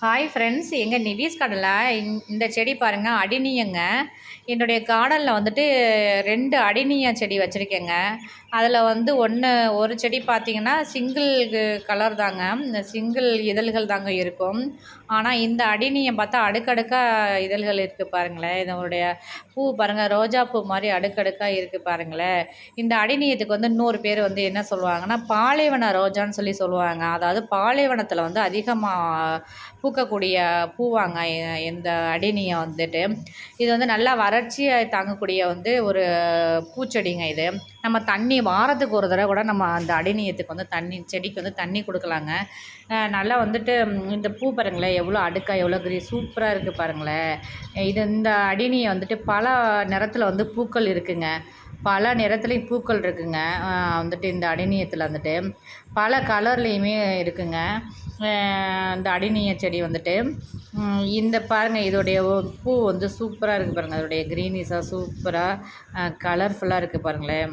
Hi friends எங்கள் நிவிஸ் கடலில் இந்த செடி பாருங்கள் அடினியங்க. என்னுடைய கார்டனில் வந்துட்டு ரெண்டு அடினிய செடி வச்சுருக்கேங்க. அதில் வந்து ஒன்று ஒரு செடி பார்த்திங்கன்னா சிங்கிள் கலர் தாங்க. இந்த சிங்கிள் இதழ்கள் தாங்க இருக்கும். ஆனால் இந்த அடினியம் பார்த்தா அடுக்கடுக்காக இதழ்கள் இருக்குது பாருங்களேன். இதனுடைய பூ பாருங்கள் ரோஜா பூ மாதிரி அடுக்கடுக்காக இருக்குது பாருங்களேன். இந்த அடிநியத்துக்கு வந்து இன்னொரு பேர் வந்து என்ன சொல்லுவாங்கன்னா பாலைவன ரோஜான்னு சொல்லி சொல்லுவாங்க. அதாவது பாலைவனத்தில் வந்து அதிகமாக பூக்கக்கூடிய பூவாங்க இந்த அடினியம் வந்துட்டு. இது வந்து நல்லா வறட்சியை தாங்கக்கூடிய வந்து ஒரு பூச்செடிங்க இது. நம்ம தண்ணி வாரத்துக்கு ஒரு தடவை கூட நம்ம அந்த அடிநியத்துக்கு வந்து தண்ணி செடிக்கு வந்து தண்ணி கொடுக்கலாங்க. நல்லா வந்துட்டு இந்த பூ பாருங்களேன் எவ்வளோ அடுக்காக எவ்வளோ கிரி சூப்பராக இருக்குது பாருங்களேன். இது இந்த அடினியை வந்துட்டு பல நிறத்தில் வந்து பூக்கள் இருக்குங்க. பல நிறத்துலேயும் பூக்கள் இருக்குங்க. வந்துட்டு இந்த அடிநியத்தில் வந்துட்டு. பல கலர்லேயுமே இருக்குங்க. இந்த அடினிய செடி வந்துட்டு. இந்த பாருங்கள் இதோடைய பூ வந்து சூப்பராக இருக்குது பாருங்கள் அதோடைய க்ரீனிஸாக சூப்பராக கலர்ஃபுல்லாக இருக்குது பாருங்களேன்.